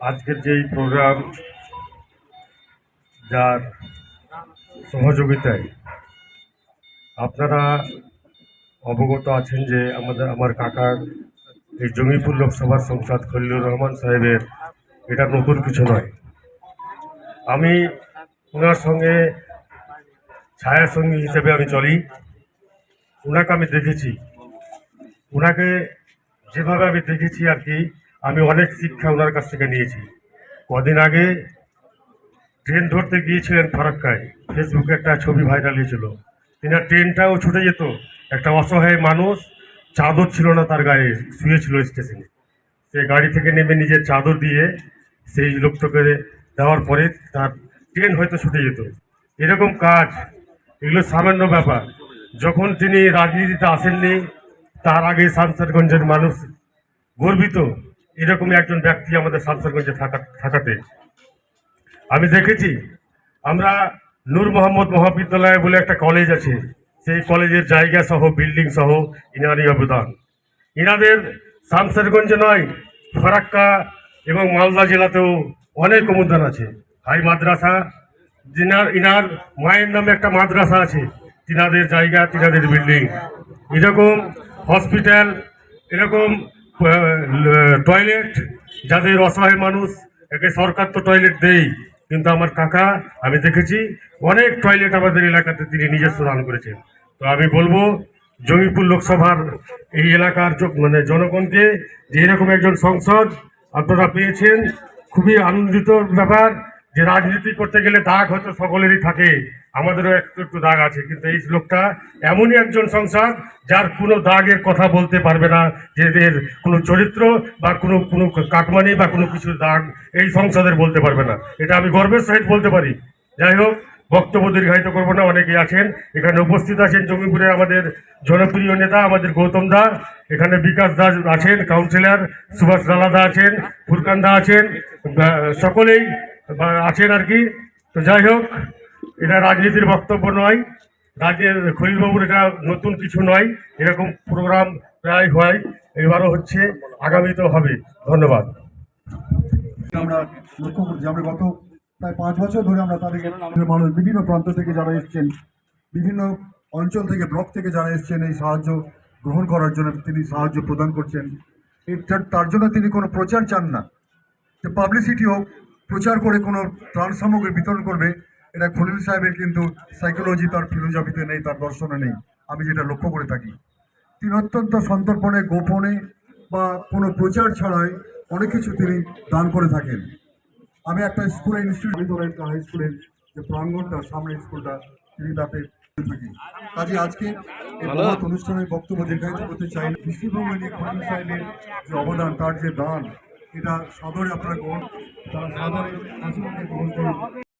আজকের যেই প্রোগ্রাম যার সহযোগিতায় আপনারা অবগত আছেন যে আমাদের, আমার কাকার এই জমিপুর লোকসভার সংসদ খলিলুর রহমান সাহেবের এটা নতুন কিছু নয়। আমি ওনার সঙ্গে ছায়াসঙ্গী হিসেবে আমি চলি। ওনাকে আমি দেখেছি। ওনাকে যেভাবে আমি দেখেছি আর কি আমি অনেক শিক্ষা ওনার কাছ থেকে নিয়েছি। কদিন আগে ট্রেন ধরতে গিয়েছিলেন ফারাক্কায়। ফেসবুকে একটা ছবি ভাইরাল হয়েছিল। তিনার ট্রেনটাও ছুটে যেত। একটা অসহায় মানুষ চাদর ছিল না তার গায়ে, শুয়েছিল স্টেশনে। সে গাড়ি থেকে নেমে নিজের চাদর দিয়ে সেই লোকটাকে দেওয়ার পরে তার ট্রেন হয়তো ছুটে যেত। এরকম কাজ, এগুলো সামান্য ব্যাপার। যখন তিনি রাজনীতিতে আসেননি, তার আগে সানসারগঞ্জের মানুষ গর্বিত। এরকমই একজন ব্যক্তি আমাদের সানসারগঞ্জে থাকা, থাকাতে। আমি দেখেছি, আমরা নূর মোহাম্মদ মহাবিদ্যালয় বলে একটা কলেজ আছে। সেই কলেজের জায়গা সহ বিল্ডিং সহ ইনারই অবদান। ইনাদের শামসেরগঞ্জে নয়, ফারাক্কা এবং মালদা জেলাতেও অনেক অবদান আছে। হাই মাদ্রাসা, যিনার, ইনার মায়ের নামে একটা মাদ্রাসা আছে। তিনাদের জায়গা, তিনাদের বিল্ডিং এরকম হসপিটাল এরকম টয়লেট যাদের অসহায় মানুষ, একে সরকার তো টয়লেট দেই, কিন্তু আমার কাকা, আমি দেখেছি অনেক টয়লেট আমাদের এলাকাতে তিনি নিজস্ব দান করেছেন। তো আমি বলব, জমিপুর লোকসভার এই এলাকার মানে জনগণকে যে এরকম একজন সংসদ আপনারা পেয়েছেন, খুবই আনন্দিত ব্যাপার। যে রাজনীতি করতে গেলে দাগ হয়তো সকলেরই থাকে, আমাদেরও একটু একটু দাগ আছে, কিন্তু এই লোকটা এমনই একজন সংসার যার কোনো দাগের কথা বলতে পারবে না, যে এদের কোনো চরিত্র বা কোনো কোনো কাটমানি বা কোনো কিছুর দাগ এই সংসদের বলতে পারবে না। এটা আমি গর্বের সহিত বলতে পারি। যাই হোক, বক্তব্য দীর্ঘায়িত করব না, অনেকেই আছেন। এখানে উপস্থিত আছেন জমিপুরে আমাদের জনপ্রিয় নেতা, আমাদের গৌতম দা। এখানে বিকাশ দাস আছেন কাউন্সিলর সুভাষ দালাদা আছেন, ফুরকান দা আছেন সকলেই আছেন আর কি। তো যাই হোক, এটা রাজনীতির বক্তব্য নয়। রাজ্যের খলিলবাবুর এটা নতুন কিছু নয়। এরকম প্রোগ্রাম প্রায় হয়, এবারও হচ্ছে আগামীতেও হবে। ধন্যবাদ। আমরা লক্ষ্য করছি আমরা গত প্রায় পাঁচ বছর ধরে আমরা তাদেরকে মানুষ, বিভিন্ন প্রান্ত থেকে যারা এসেছেন, বিভিন্ন অঞ্চল থেকে, ব্লক থেকে যারা এসেছেন, এই সাহায্য গ্রহণ করার জন্য তিনি সাহায্য প্রদান করছেন। তার জন্য তিনি কোনো প্রচার চান না। যে পাবলিসিটি হোক প্রচার করে কোনো ত্রাণ সামগ্রী বিতরণ করবে এটা খলিল সাহেবের কিন্তু সাইকোলজি তার ফিলোজফিতে নেই তার দর্শনে নেই। আমি যেটা লক্ষ্য করে থাকি। তিনি অত্যন্ত সন্তর্পণে গোপনে বা কোনো প্রচার ছাড়াই অনেক কিছু তিনি দান করে থাকেন। আমি একটা স্কুলে ইনস্টিটিউট একটা হাই স্কুলের যে প্রাঙ্গণটা সামনে স্কুলটা তিনি তাতে থাকি কাজে আজকে অনুষ্ঠানের বক্তব্য দীর্ঘায়িত করতে চাই। দৃষ্টিভঙ্গি নিয়ে খলিল সাহেবের যে অবদান তার যে দান এটা সাদরে আপনারা গ্রহণ তারা সাদরে গ্রহণ করুন।